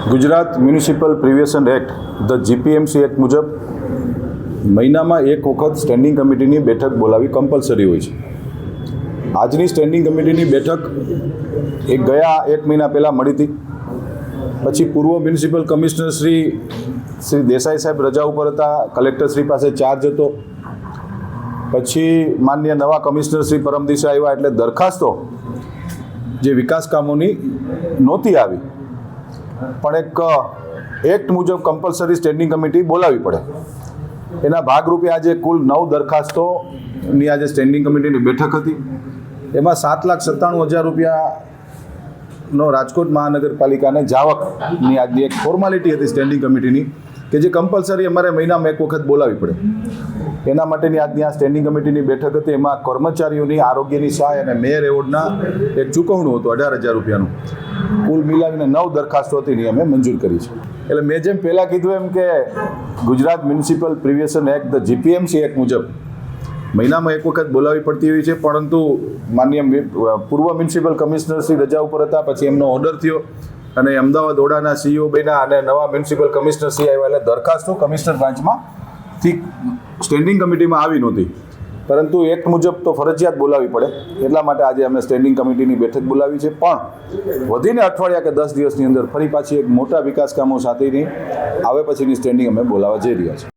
Gujarat municipal provincial act the GPMC act મુજબ મહિનામાં એક વખત સ્ટેન્ડિંગ કમિટીની બેઠક બોલાવી કમ્પલસરી હોય છે. આજની સ્ટેન્ડિંગ કમિટીની બેઠક એ ગયા એક મહિના પહેલાં મળી હતી. પછી પૂર્વ મ્યુનિસિપલ કમિશનર શ્રી શ્રી દેસાઈ સાહેબ રજા ઉપર હતા કલેક્ટર શ્રી પાસે ચાર્જ હતો. પછી માન્ય નવા કમિશનર શ્રી પરમદિશા આવ્યા એટલે દરખાસ્તો જે વિકાસ કામોની નહોતી આવી. પણ એક એક્ટ મુજબ કમ્પલસરી સ્ટેન્ડિંગ કમિટી બોલાવવી પડે. એના ભાગરૂપે આજે કુલ નવ દરખાસ્તોની આજે સ્ટેન્ડિંગ કમિટીની બેઠક હતી. એમાં સાત લાખ સત્તાણું હજાર રૂપિયાનો રાજકોટ મહાનગરપાલિકાને જાવકની આજની એક ફોર્માલિટી હતી સ્ટેન્ડિંગ કમિટીની કે જે કમ્પલસરી અમારે મહિનામાં એક વખત બોલાવી પડે. એના માટેની આજની આ સ્ટેન્ડિંગ કમિટીની બેઠક હતી. એમાં કર્મચારીઓની આરોગ્યની સહાય અને મેયર એવોર્ડના એક ચૂકવણું હતું, અઢાર હજાર રૂપિયાનું. કુલ મિલાવીને નવ દરખાસ્તો હતી, એની અમે મંજૂર કરી છે. એટલે મેં જેમ પહેલાં કીધું એમ કે Gujarat municipal provincial act, the GPMC act મુજબ મહિનામાં એક વખત બોલાવવી પડતી હોય છે. પરંતુ માન્ય પૂર્વ મ્યુનિસિપલ કમિશનર રજા ઉપર હતા. પછી એમનો ઓર્ડર થયો. અને અમદાવાદ ઓડાના સીઈઓ બેના અને નવા મ્યુનિસિપલ કમિશનર સી આવ્યા. એટલે દરખાસ્તો કમિશનર બ્રાન્ચમાં થી સ્ટેન્ડિંગ કમિટીમાં આવી નહોતી. પરંતુ એક્ટ મુજબ તો ફરજિયાત બોલાવી પડે. એટલા માટે આજે અમે સ્ટેન્ડિંગ કમિટીની બેઠક બોલાવી છે. પણ વધીને અઠવાડિયા કે દસ દિવસની અંદર ફરી પાછી એક મોટા વિકાસ કામો સાથેની, આવે પછીની સ્ટેન્ડિંગ અમે બોલાવવા જઈ રહ્યા છીએ.